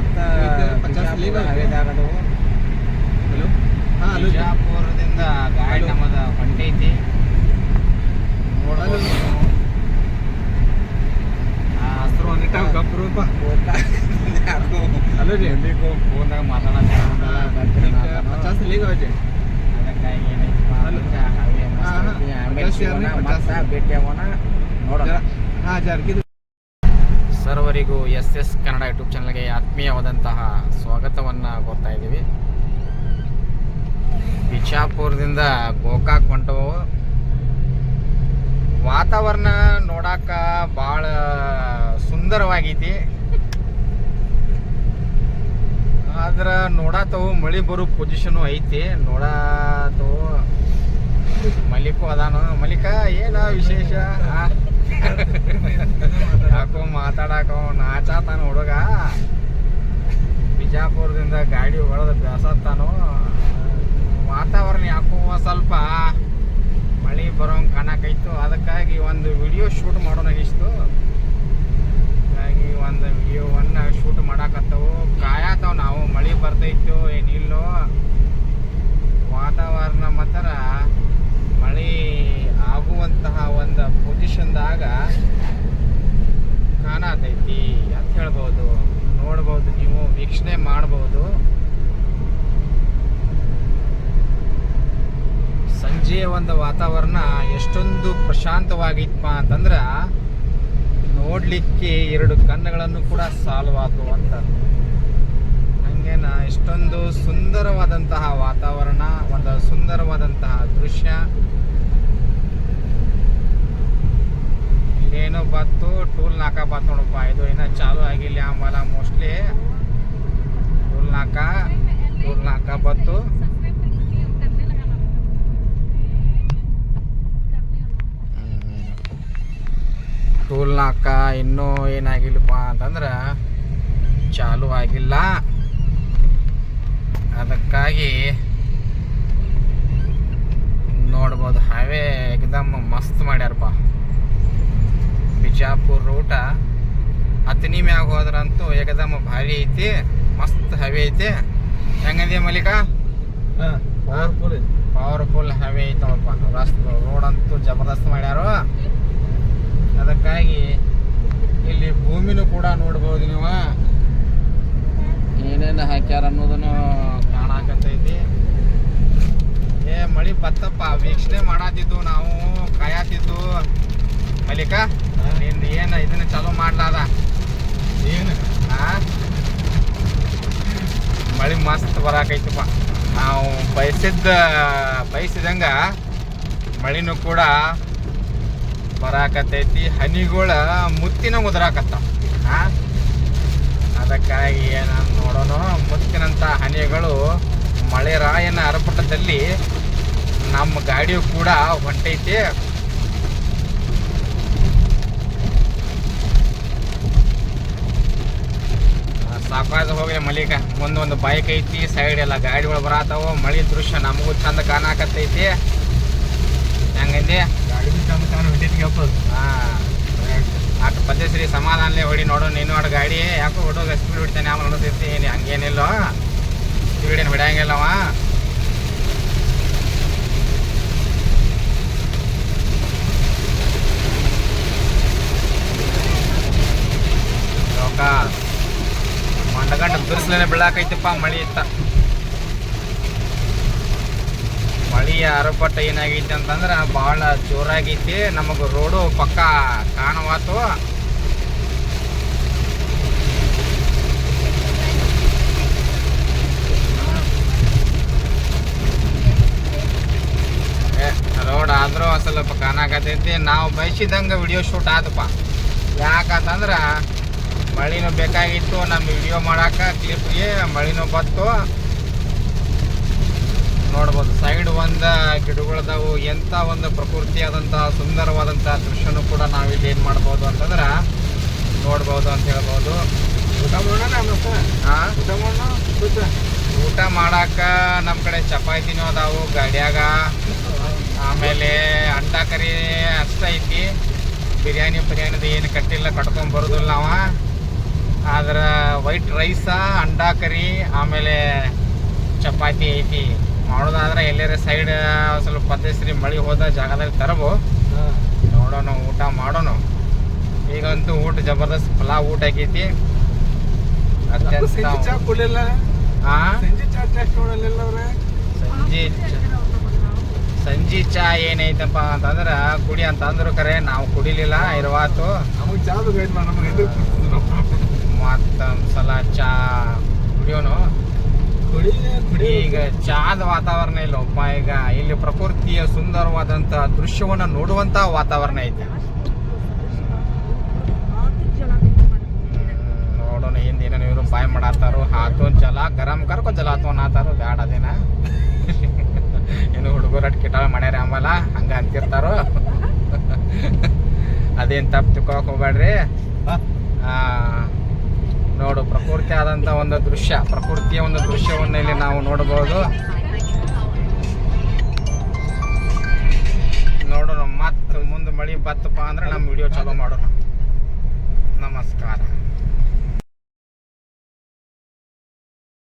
ಮತ್ತು. ಹವೇದಾಗದು ಹಲೋ? ಹಾಂ ಬಿಜಾಪುರದಿಂದ ಗಾಡಿ ಹಲೋ. ನಮ್ಮದ ಹೊಂಟೈತಿ. ನೋಡಲು ಹಸ್ರು ಒಂದಿಟ್ಟ ಗಪ್ರೂಪ ಯಾಕೋ ಹಲೋ? ರೀ ಎಲ್ಲಿಗೂ ಫೋನ್ದಾಗ ಮಾತಾಡೋದು ಪಚಾಸ್ ಲೀಗ್ ಐತೆ ಅದಕ್ಕಾಗಿ ಭೇಟಿ ಆಗೋಣ. ನೋಡೋಣ. ಹಾಂ ಜಾರ್ಗಿದು ಸರ್ವರಿಗೂ ಎಸ್ ಎಸ್ ಕನ್ನಡ ಯೂಟ್ಯೂಬ್ ಚಾನಲ್ಗೆ ಆತ್ಮೀಯವಾದಂತಹ ಸ್ವಾಗತವನ್ನು ಕೊಡ್ತಾ ಇದ್ದೀವಿ. ಬಿಜಾಪುರದಿಂದ ಗೋಕಾಕ್ ಹೊಂಟವು? ವಾತಾವರಣ ನೋಡಾಕ ಭಾಳ ಸುಂದರವಾಗೈತಿ. ಆದ್ರೆ ನೋಡಾತವು ಮಳಿ ಬರೋ ಪೊಸಿಷನು ಐತಿ. ನೋಡಾತವು ಮಲಿಕು ಅದಾನು. ಮಲಿಕ ಏನ ವಿಶೇಷ? ಮಾತಾಡಕ ನಾಚಾತಾನ ಹುಡುಗ. ಬಿಜಾಪುರದಿಂದ ಗಾಡಿ ಹೊಡೆದ ಬೇಸತ್ತಾನು. ವಾತಾವರಣ ಯಾಕೋ ಸ್ವಲ್ಪ ಮಳೆ ಬರೋಂಗೆ ಕಾಣಕೈತು. ಅದಕ್ಕಾಗಿ ಒಂದು ವಿಡಿಯೋ ಶೂಟ್ ಮಾಡೋಣ ಇಷ್ಟು. ಹಾಗಾಗಿ ಒಂದು ವಿಡಿಯೋವನ್ನು ಶೂಟ್ ಮಾಡಕತ್ತವು. ಕಾಯತ್ತವು ನಾವು ಮಳೆ ಬರ್ತೈತೋ ಏನಿಲ್ಲೋ ವಾತಾವರಣ ಮಾತ್ರ ಮಳೆ ಆಗುವಂತಹ ಒಂದು ಪೊಸಿಷನ್ದಾಗ ಕಾಣತೈತಿ ಅಂತ ಹೇಳ್ಬೋದು ನೋಡ್ಬೋದು ನೀವು ವೀಕ್ಷಣೆ ಮಾಡ್ಬೋದು ಸಂಜೆಯ ಒಂದು ವಾತಾವರಣ ಎಷ್ಟೊಂದು ಪ್ರಶಾಂತವಾಗಿತ್ತಪ್ಪ ಅಂತಂದ್ರ ನೋಡಲಿಕ್ಕೆ ಎರಡು ಕಣ್ಣುಗಳನ್ನು ಕೂಡ ಸಾಲವಾದವು ಅಂತ. ಹಂಗೇನ ಇಷ್ಟೊಂದು ಸುಂದರವಾದಂತಹ ವಾತಾವರಣ, ಒಂದು ಸುಂದರವಾದಂತಹ ದೃಶ್ಯ. ಏನೋ ಬತ್ತು ಟೂಲ್ ನಾಕ ಬಾತ್ ನೋಡಪ್ಪ, ಇದು ಏನ ಚಾಲು ಆಗಿಲ್ಲ ಆಮೇಲೆ ಮೋಸ್ಟ್ಲಿ. ಟೂಲ್ ನಾಕ ಟೂಲ್ ನಾಕ ಬತ್ತು ಟೂಲ್ ನಾಕ ಇನ್ನೂ ಏನಾಗಿಲ್ಲಪ್ಪ ಅಂತಂದ್ರೆ ಚಾಲು ಆಗಿಲ್ಲ. ಅದಕ್ಕಾಗಿ ನೋಡ್ಬೋದು ಹಾವೇ ಎಕ್ದಮ್ ಮಸ್ತ್ ಮಾಡ್ಯಾರಪ್ಪ. ಬಿಜಾಪುರ್ ರೂಟ ಹತ್ತನಿ ಮ್ಯಾಗ ಹೋದ್ರಂತೂ ಏಕದಮ್ ಭಾರಿ ಐತಿ ಮಸ್ತ್ ಹವೆ ಐತಿ. ಹೆಂಗದಿ ಮಲ್ಲಿಕ? ಪವರ್ಫುಲ್ ಪವರ್ಫುಲ್ ಹವೆ ಐತಿ ನೋಡಪ್ಪ. ರಸ್ತೆ ರೋಡ್ ಅಂತೂ ಜಬರ್ದಸ್ತ್ ಮಾಡ್ಯಾರು. ಅದಕ್ಕಾಗಿ ಇಲ್ಲಿ ಭೂಮಿನೂ ಕೂಡ ನೋಡ್ಬೋದು ನೀವು. ಏನೇನು ಹಾಕ್ಯಾರ ಅನ್ನೋದನ್ನು ಕಾಣಕತ್ತೈತಿ. ಏ ಮಳಿ ಬತ್ತಪ್ಪ. ವೀಕ್ಷಣೆ ಮಾಡಾತಿದ್ದು ನಾವು ಕಾಯತ್ತಿದ್ದು ಮಲಿಕ ನಿಂದ ಏನು ಇದನ್ನ ಚಾಲೂ ಮಾಡ್ಲಾದ? ಏನು? ಮಳಿ ಮಸ್ತ್ ಬರಾಕೈತಪ್ಪ. ನಾವು ಬಯಸಿದ್ದ ಬಯಸಿದಂಗ ಮಳಿನೂ ಕೂಡ ಬರಾಕತ್ತೈತಿ, ಹನಿಗಳ ಮುತ್ತಿನ ಉದ್ರಾಕತ್ತ? ಅದಕ್ಕಾಗಿ ನಾನು ನೋಡೋಣ ಮುತ್ತಿನಂಥ ಹನಿಗಳು ಮಳೆ ರಾಯನ ಅರಪಟದಲ್ಲಿ ನಮ್ಮ ಗಾಡಿಯು ಕೂಡ ಹೊಂಟೈತಿ. ಸಾಕಾದ ಹೋಗಿ ಮಳಿಗ ಮುಂದೊಂದು ಬೈಕ್ ಐತಿ ಸೈಡ್ ಎಲ್ಲ ಗಾಡಿಗಳು ಬರತಾವ. ಮಳಿ ದೃಶ್ಯ ನಮಗೂ ಚಂದ ಕಾಣಾಕತ್ತೈತಿ. ಹೆಂಗಂದಿ ಗಾಡಿ ಚಂದ ಕಾಣ ಹೊಂಟಿದ್ಗಪ್ಪ ಹಾ ಆಟ ಪದ್ಧಶ್ರೀ ಸಮಾಧಾನಲೇ ಹೊಡಿ ನೋಡು, ನೀನು ಆಡ ಗಾಡಿ, ಯಾಕೋ ಹುಡುಗ ಸ್ಪೀಡ್ ಹೊಡಿತಾನೆ ಆಮೇಲೆ ನೋಡ್ತೈತಿ ನೀ ಹಂಗೇನಿಲ್ಲ. ಸ್ಪೀಡ್ ಏನು ಬಿಡಂಗಿಲ್ಲವ ಮಂಡಗಂಡ ಬಿರ್ಸ್ಲೇನೆ ಬೀಳಾಕೈತಿಪ್ಪ ಮಳಿ ಇತ್ತ. ಅರಪಟ್ಟ ಏನಾಗೈತಿ ಅಂತಂದ್ರೆ ಭಾಳ ಜೋರಾಗೈತಿ. ನಮಗೆ ರೋಡು ಪಕ್ಕ ಕಾಣವಾತು. ರೋಡ್ ಆದರೂ ಸ್ವಲ್ಪ ಕಾಣಾಕತ್ತೈತಿ. ನಾವು ಬಯಸಿದಂಗೆ ವಿಡಿಯೋ ಶೂಟ್ ಆದಪ್ಪ ಯಾಕಂತಂದ್ರೆ ಮಳಿನೂ ಬೇಕಾಗಿತ್ತು. ನಮ್ಮ ವಿಡಿಯೋ ಮಾಡೋಕೆ ಕ್ಲಿಪ್ಗೆ ಮಳಿನೂ ಬತ್ತು ನೋಡ್ಬೋದು. ಸೈಡ್ ಒಂದ ಗಿಡಗಳದಾವು ಎಂಥ ಒಂದು ಪ್ರಕೃತಿಯಾದಂಥ ಸುಂದರವಾದಂತಹ ದೃಶ್ಯನೂ ಕೂಡ ನಾವಿಲ್ಲಿ ಏನು ಮಾಡ್ಬೋದು ಅಂತಂದ್ರೆ ನೋಡ್ಬೋದು ಅಂತ ಹೇಳ್ಬೋದು. ಊಟ ಮಾಡೋಣ ಹಾಂ ಊಟ ಮಾಡೋಣ? ಊಟ ಮಾಡಾಕ ನಮ್ಮ ಕಡೆ ಚಪಾತಿನೂ ಅದಾವು ಗಾಡಿಯಾಗ. ಆಮೇಲೆ ಅಂಡ ಕರಿ ಅಷ್ಟ ಐತಿ. ಬಿರಿಯಾನಿ ಬಿರಿಯಾನಿದು ಏನು ಕಟ್ಟಿಲ್ಲ ಕಟ್ಕೊಂಡ್ ಬರೋದಿಲ್ಲ ನಾವ. ಆದ್ರೆ ವೈಟ್ ರೈಸ ಅಂಡಾ ಕರಿ ಆಮೇಲೆ ಚಪಾತಿ ಐತಿ. ಮಾಡೋದಾದ್ರೆ ಎಲ್ಲರ ಸೈಡ್ ಸ್ವಲ್ಪ ಪದ್ಧತಿ ಮಳೆ ಹೋದ ಜಾಗದಲ್ಲಿ ತರಬೋ. ನೋಡೋಣ ಊಟ ಮಾಡೋಣ. ಈಗಂತೂ ಊಟ ಜಬರ್ದಸ್ತ್ ಪಲಾವ್ ಊಟ ಆಗೈತಿ. ಸಂಜಿ ಸಂಜೆ ಚಾ ಏನೈತಪ್ಪ ಅಂತಂದ್ರ ಕುಡಿ ಅಂತ ಅಂದ್ರು ಕರೆ ನಾವು ಕುಡಿಲಿಲ್ಲ ಇರುವಾತು. ಮತ್ತೊಂದ್ಸಲ ಚಾ ಕುಡಿಯೋನು. ಕುಡಿ ಕುಡಿ ಈಗ ಚಾದ ವಾತಾವರಣ ಇಲ್ಲಪ್ಪ ಈಗ ಇಲ್ಲಿ ಪ್ರಕೃತಿಯ ಸುಂದರವಾದಂತ ದೃಶ್ಯವನ್ನ ನೋಡುವಂತ ವಾತಾವರಣ ಐತೆ. ನೋಡೋಣ ಹಿಂದಿನ ಇವರು ಬಾಯ್ ಮಾಡಾತಾರು ಹಾತೋನ್ ಜಲ ಗರಂ ಕರ್ಕೊ ಜಲ ಹಾತೋನ್ ಆತಾರು ಬ್ಯಾಡ ಅದೇನ. ಏನು ಹುಡುಗರು ಅಟ್ ಕಿಟಾಳ ಮಾಡ್ಯಾರ ಹಂಗ ಅಂತಿರ್ತಾರೋ. ಅದೇನ್ ತಪ್ಪು ತಿಳ್ಕೊಳಕ್ ಹೋಗ್ಬೇಡ್ರಿ ಆ, ನೋಡು, ಪ್ರಕೃತಿ ಆದಂತ ಒಂದು ದೃಶ್ಯ, ಪ್ರಕೃತಿಯ ಒಂದು ದೃಶ್ಯವನ್ನು ಇಲ್ಲಿ ನಾವು ನೋಡಬಹುದು. ನೋಡೋಣ ಮತ್ತೆ ಮುಂದೆ ಮಳಿ ಬತ್ತಪ್ಪ ಅಂದ್ರೆ ನಮ್ಮ ವಿಡಿಯೋ ಚಾಲೋ ಮಾಡೋಣ. ನಮಸ್ಕಾರ.